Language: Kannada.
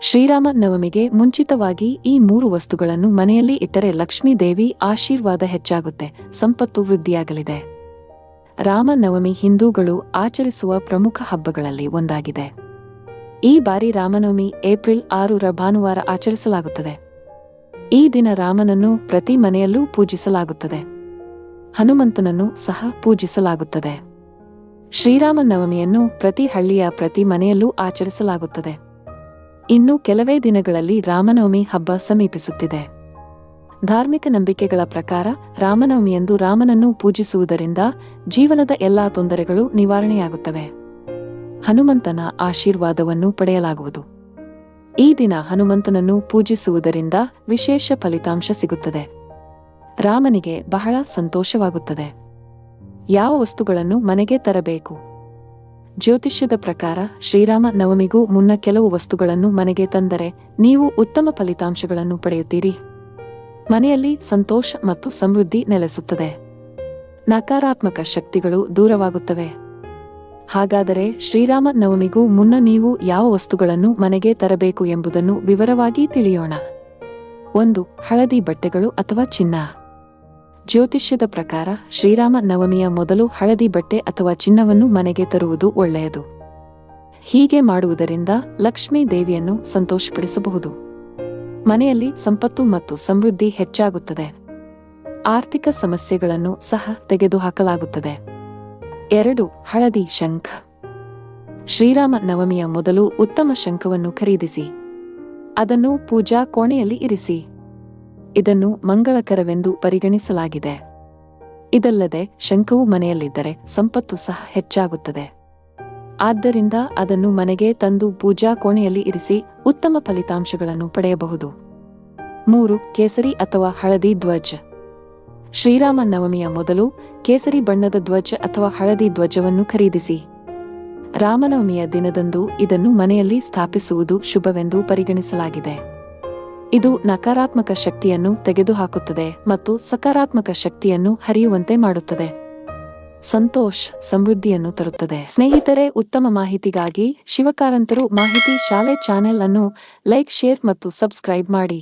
ಶ್ರೀರಾಮ ನವಮಿಗೆ ಮುಂಚಿತವಾಗಿ ಈ ಮೂರು ವಸ್ತುಗಳನ್ನು ಮನೆಯಲ್ಲಿ ಇಟ್ಟರೆ ಲಕ್ಷ್ಮೀ ದೇವಿ ಆಶೀರ್ವಾದ ಹೆಚ್ಚಾಗುತ್ತೆ, ಸಂಪತ್ತು ವೃದ್ಧಿಯಾಗಲಿದೆ. ರಾಮನವಮಿ ಹಿಂದೂಗಳು ಆಚರಿಸುವ ಪ್ರಮುಖ ಹಬ್ಬಗಳಲ್ಲಿ ಒಂದಾಗಿದೆ. ಈ ಬಾರಿ ರಾಮನವಮಿ ಏಪ್ರಿಲ್ ಆರರ ಭಾನುವಾರ ಆಚರಿಸಲಾಗುತ್ತದೆ. ಈ ದಿನ ರಾಮನನ್ನು ಪ್ರತಿ ಮನೆಯಲ್ಲೂ ಪೂಜಿಸಲಾಗುತ್ತದೆ. ಹನುಮಂತನನ್ನು ಸಹ ಪೂಜಿಸಲಾಗುತ್ತದೆ. ಶ್ರೀರಾಮನವಮಿಯನ್ನು ಪ್ರತಿ ಹಳ್ಳಿಯ ಪ್ರತಿ ಮನೆಯಲ್ಲೂ ಆಚರಿಸಲಾಗುತ್ತದೆ. ಇನ್ನು ಕೆಲವೇ ದಿನಗಳಲ್ಲಿ ರಾಮನವಮಿ ಹಬ್ಬ ಸಮೀಪಿಸುತ್ತಿದೆ. ಧಾರ್ಮಿಕ ನಂಬಿಕೆಗಳ ಪ್ರಕಾರ ರಾಮನವಮಿಯಂದು ರಾಮನನ್ನು ಪೂಜಿಸುವುದರಿಂದ ಜೀವನದ ಎಲ್ಲಾ ತೊಂದರೆಗಳು ನಿವಾರಣೆಯಾಗುತ್ತವೆ. ಹನುಮಂತನ ಆಶೀರ್ವಾದವನ್ನು ಪಡೆಯಲಾಗುವುದು. ಈ ದಿನ ಹನುಮಂತನನ್ನು ಪೂಜಿಸುವುದರಿಂದ ವಿಶೇಷ ಫಲಿತಾಂಶ ಸಿಗುತ್ತದೆ. ರಾಮನಿಗೆ ಬಹಳ ಸಂತೋಷವಾಗುತ್ತದೆ. ಯಾವ ವಸ್ತುಗಳನ್ನು ಮನೆಗೆ ತರಬೇಕು? ಜ್ಯೋತಿಷ್ಯದ ಪ್ರಕಾರ ಶ್ರೀರಾಮ ನವಮಿಗೂ ಮುನ್ನ ಕೆಲವು ವಸ್ತುಗಳನ್ನು ಮನೆಗೆ ತಂದರೆ ನೀವು ಉತ್ತಮ ಫಲಿತಾಂಶಗಳನ್ನು ಪಡೆಯುತ್ತೀರಿ. ಮನೆಯಲ್ಲಿ ಸಂತೋಷ ಮತ್ತು ಸಮೃದ್ಧಿ ನೆಲೆಸುತ್ತದೆ. ನಕಾರಾತ್ಮಕ ಶಕ್ತಿಗಳು ದೂರವಾಗುತ್ತವೆ. ಹಾಗಾದರೆ ಶ್ರೀರಾಮ ನವಮಿಗೂ ಮುನ್ನ ನೀವು ಯಾವ ವಸ್ತುಗಳನ್ನು ಮನೆಗೆ ತರಬೇಕು ಎಂಬುದನ್ನು ವಿವರವಾಗಿ ತಿಳಿಯೋಣ. ಒಂದು, ಹಳದಿ ಬಟ್ಟೆಗಳು ಅಥವಾ ಚಿನ್ನ. ಜ್ಯೋತಿಷ್ಯದ ಪ್ರಕಾರ ಶ್ರೀರಾಮ ನವಮಿಯ ಮೊದಲು ಹಳದಿ ಬಟ್ಟೆ ಅಥವಾ ಚಿನ್ನವನ್ನು ಮನೆಗೆ ತರುವುದು ಒಳ್ಳೆಯದು. ಹೀಗೆ ಮಾಡುವುದರಿಂದ ಲಕ್ಷ್ಮೀ ದೇವಿಯನ್ನು ಸಂತೋಷಪಡಿಸಬಹುದು. ಮನೆಯಲ್ಲಿ ಸಂಪತ್ತು ಮತ್ತು ಸಮೃದ್ಧಿ ಹೆಚ್ಚಾಗುತ್ತದೆ. ಆರ್ಥಿಕ ಸಮಸ್ಯೆಗಳನ್ನು ಸಹ ತೆಗೆದುಹಾಕಲಾಗುತ್ತದೆ. ಎರಡು, ಹಳದಿ ಶಂಖ. ಶ್ರೀರಾಮ ನವಮಿಯ ಮೊದಲು ಉತ್ತಮ ಶಂಖವನ್ನು ಖರೀದಿಸಿ, ಅದನ್ನು ಪೂಜಾ ಕೋಣೆಯಲ್ಲಿ ಇರಿಸಿ. ಇದನ್ನು ಮಂಗಳಕರವೆಂದು ಪರಿಗಣಿಸಲಾಗಿದೆ. ಇದಲ್ಲದೆ ಶಂಖವು ಮನೆಯಲ್ಲಿದ್ದರೆ ಸಂಪತ್ತು ಸಹ ಹೆಚ್ಚಾಗುತ್ತದೆ. ಆದ್ದರಿಂದ ಅದನ್ನು ಮನೆಗೆ ತಂದು ಪೂಜಾ ಕೋಣೆಯಲ್ಲಿ ಇರಿಸಿ ಉತ್ತಮ ಫಲಿತಾಂಶಗಳನ್ನು ಪಡೆಯಬಹುದು. ಮೂರು, ಕೇಸರಿ ಅಥವಾ ಹಳದಿ ಧ್ವಜ. ಶ್ರೀರಾಮ ನವಮಿಯ ಮೊದಲು ಕೇಸರಿ ಬಣ್ಣದ ಧ್ವಜ ಅಥವಾ ಹಳದಿ ಧ್ವಜವನ್ನು ಖರೀದಿಸಿ. ರಾಮನವಮಿಯ ದಿನದಂದು ಇದನ್ನು ಮನೆಯಲ್ಲಿ ಸ್ಥಾಪಿಸುವುದು ಶುಭವೆಂದು ಪರಿಗಣಿಸಲಾಗಿದೆ. ಇದು ನಕಾರಾತ್ಮಕ ಶಕ್ತಿಯನ್ನು ತೆಗೆದುಹಾಕುತ್ತದೆ ಮತ್ತು ಸಕಾರಾತ್ಮಕ ಶಕ್ತಿಯನ್ನು ಹರಿಯುವಂತೆ ಮಾಡುತ್ತದೆ. ಸಂತೋಷ್, ಸಮೃದ್ಧಿಯನ್ನು ತರುತ್ತದೆ. ಸ್ನೇಹಿತರೆ, ಉತ್ತಮ ಮಾಹಿತಿಗಾಗಿ ಶಿವಕಾರಂತರು ಮಾಹಿತಿ ಶಾಲೆ ಚಾನೆಲ್ ಅನ್ನು ಲೈಕ್, ಶೇರ್ ಮತ್ತು ಸಬ್ಸ್ಕ್ರೈಬ್ ಮಾಡಿ.